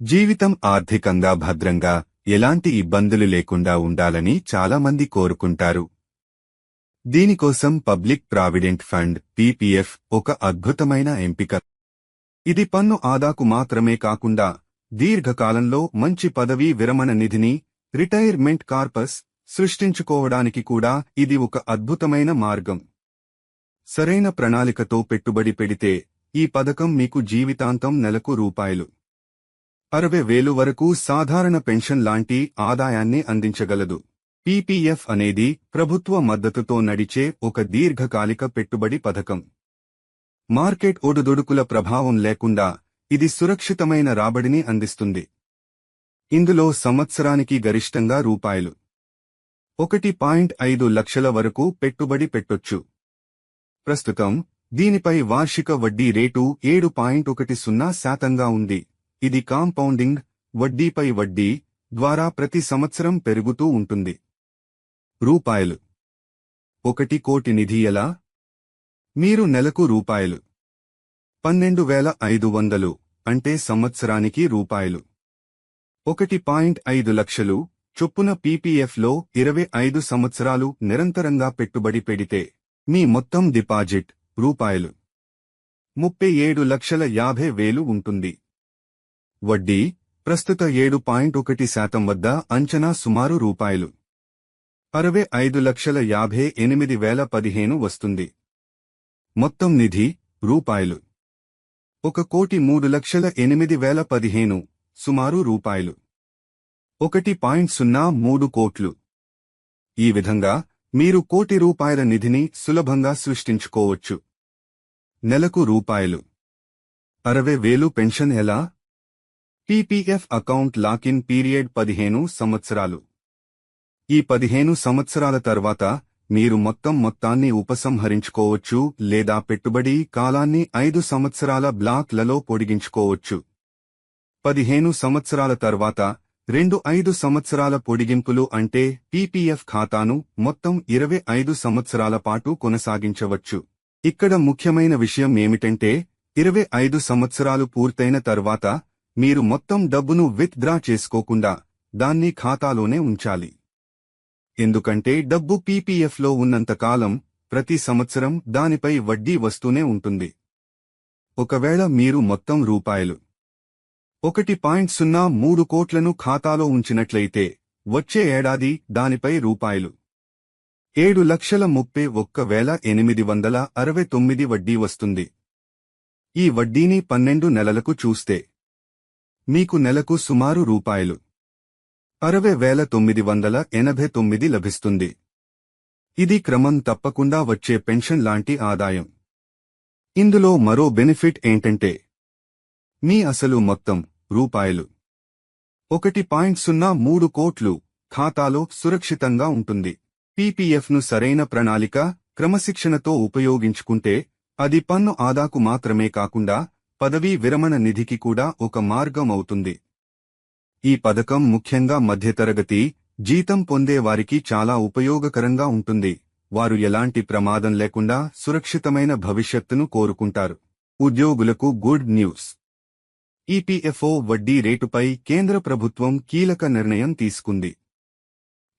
జీవితం ఆర్థికంగా భద్రంగా ఎలాంటి ఇబ్బందులు లేకుండా ఉండాలని చాలామంది కోరుకుంటారు. దీనికోసం పబ్లిక్ ప్రావిడెంట్ ఫండ్ పీపీఎఫ్ ఒక అద్భుతమైన ఎంపిక. ఇది పన్ను ఆదాకు మాత్రమే కాకుండా దీర్ఘకాలంలో మంచి పదవీ విరమణ నిధిని రిటైర్మెంట్ కార్పస్ సృష్టించుకోవడానికి కూడా ఇది ఒక అద్భుతమైన మార్గం. సరైన ప్రణాళికతో పెట్టుబడి పెడితే ఈ పథకం మీకు జీవితాంతం నెలకు రూపాయలు. అరవై వేలు వరకు సాధారణ పెన్షన్ లాంటి ఆదాయాన్ని అందించగలదు. పీపీఎఫ్ అనేది ప్రభుత్వ మద్దతుతో నడిచే ఒక దీర్ఘకాలిక పెట్టుబడి పథకం. మార్కెట్ ఒడుదొడుకుల ప్రభావం లేకుండా ఇది సురక్షితమైన రాబడిని అందిస్తుంది. ఇందులో సంవత్సరానికి గరిష్టంగా రూపాయలు. ఒకటి పాయింట్ ఐదు లక్షల వరకు పెట్టుబడి పెట్టొచ్చు. ప్రస్తుతం దీనిపై వార్షిక వడ్డీ రేటు ఏడు పాయింట్ ఒకటి సున్నా శాతంగా ఉంది. ఇది కాంపౌండింగ్ వడ్డీపై వడ్డీ ద్వారా ప్రతి సంవత్సరం పెరుగుతూ ఉంటుంది. రూపాయలు. ఒకటి కోటి నిధి ఎలా? మీరు నెలకు రూపాయలు. పన్నెండు వేల ఐదు వందలు అంటే సంవత్సరానికి రూపాయలు. ఒకటి పాయింట్ ఐదు లక్షలు చొప్పున పీపీఎఫ్లో ఇరవై ఐదు సంవత్సరాలు నిరంతరంగా పెట్టుబడి పెడితే మీ మొత్తం డిపాజిట్ రూపాయలు. ముప్పై ఏడు లక్షల యాభై వేలు ఉంటుంది. వడ్డీ ప్రస్తుత ఏడు పాయింట్ ఒకటి శాతం వద్ద అంచనా సుమారు రూపాయలు. అరవై ఐదు లక్షల యాభై ఎనిమిది వేల పదిహేను వస్తుంది. మొత్తం నిధి రూపాయలు. ఒక కోటి మూడు లక్షల ఎనిమిది వేల పదిహేను సుమారు రూపాయలు. ఒకటి పాయింట్ సున్నా మూడు కోట్లు. ఈ విధంగా మీరు కోటి రూపాయల నిధిని సులభంగా సృష్టించుకోవచ్చు. నెలకు రూపాయలు. అరవై వేలు పెన్షన్ ఎలా? పీపీఎఫ్ అకౌంట్ లాకిన్ పీరియడ్ పదిహేను సంవత్సరాలు. ఈ పదిహేను సంవత్సరాల తర్వాత మీరు మొత్తం మొత్తాన్ని ఉపసంహరించుకోవచ్చు లేదా పెట్టుబడి కాలాన్ని ఐదు సంవత్సరాల బ్లాక్లలో పొడిగించుకోవచ్చు. పదిహేను సంవత్సరాల తర్వాత రెండు ఐదు సంవత్సరాల పొడిగింపులు అంటే పీపీఎఫ్ ఖాతాను మొత్తం ఇరవై ఐదు సంవత్సరాల పాటు కొనసాగించవచ్చు. ఇక్కడ ముఖ్యమైన విషయం ఏమిటంటే ఇరవై ఐదు సంవత్సరాలు పూర్తయిన తర్వాత మీరు మొత్తం డబ్బును విత్ డ్రా చేసుకోకుండా దాన్ని ఖాతాలోనే ఉంచాలి. ఎందుకంటే డబ్బు పీపీఎఫ్లో ఉన్నంతకాలం ప్రతి సంవత్సరం దానిపై వడ్డీ వస్తూనే ఉంటుంది. ఒకవేళ మీరు మొత్తం రూపాయలు ఒకటి పాయింట్ సున్నా మూడు కోట్లను ఖాతాలో ఉంచినట్లయితే వచ్చే ఏడాది దానిపై రూపాయలు ఏడు లక్షల ముప్పై ఒక్క వేల ఎనిమిది వందల అరవై తొమ్మిది వడ్డీ వస్తుంది. ఈ వడ్డీని పన్నెండు నెలలకు చూస్తే మీకు నెలకు సుమారు రూపాయలు. అరవై వేల తొమ్మిది వందల ఎనభై తొమ్మిది లభిస్తుంది. ఇది క్రమం తప్పకుండా వచ్చే పెన్షన్ లాంటి ఆదాయం. ఇందులో మరో బెనిఫిట్ ఏంటంటే మీ అసలు మొత్తం రూపాయలు. ఒకటి పాయింట్ సున్నా మూడు కోట్లు ఖాతాలో సురక్షితంగా ఉంటుంది. పీపీఎఫ్ను సరైన ప్రణాళిక క్రమశిక్షణతో ఉపయోగించుకుంటే అది పన్ను ఆదాకు మాత్రమే కాకుండా పదవీ విరమణ నిధికి కూడా ఒక మార్గం అవుతుంది ఈ పథకం ముఖ్యంగా మధ్యతరగతి జీతం పొందే వారికి చాలా ఉపయోగకరంగా ఉంటుంది. వారు ఎలాంటి ప్రమాదం లేకుండా సురక్షితమైన భవిష్యత్తును కోరుకుంటారు. ఉద్యోగులకు గుడ్ న్యూస్. ఈపీఎఫ్ఓ వడ్డీ రేటుపై కేంద్ర ప్రభుత్వం కీలక నిర్ణయం తీసుకుంది.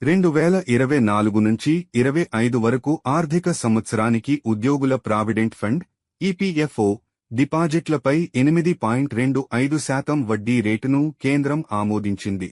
రెండు వేల ఇరవై నాలుగు నుంచి ఇరవై ఐదు వరకు ఆర్థిక సంవత్సరానికి ఉద్యోగుల ప్రావిడెంట్ ఫండ్ ఈపీఎఫ్ఓ డిపాజిట్లపై ఎనిమిది పాయింట్ రెండు ఐదు శాతం వడ్డీ రేటును కేంద్రం ఆమోదించింది.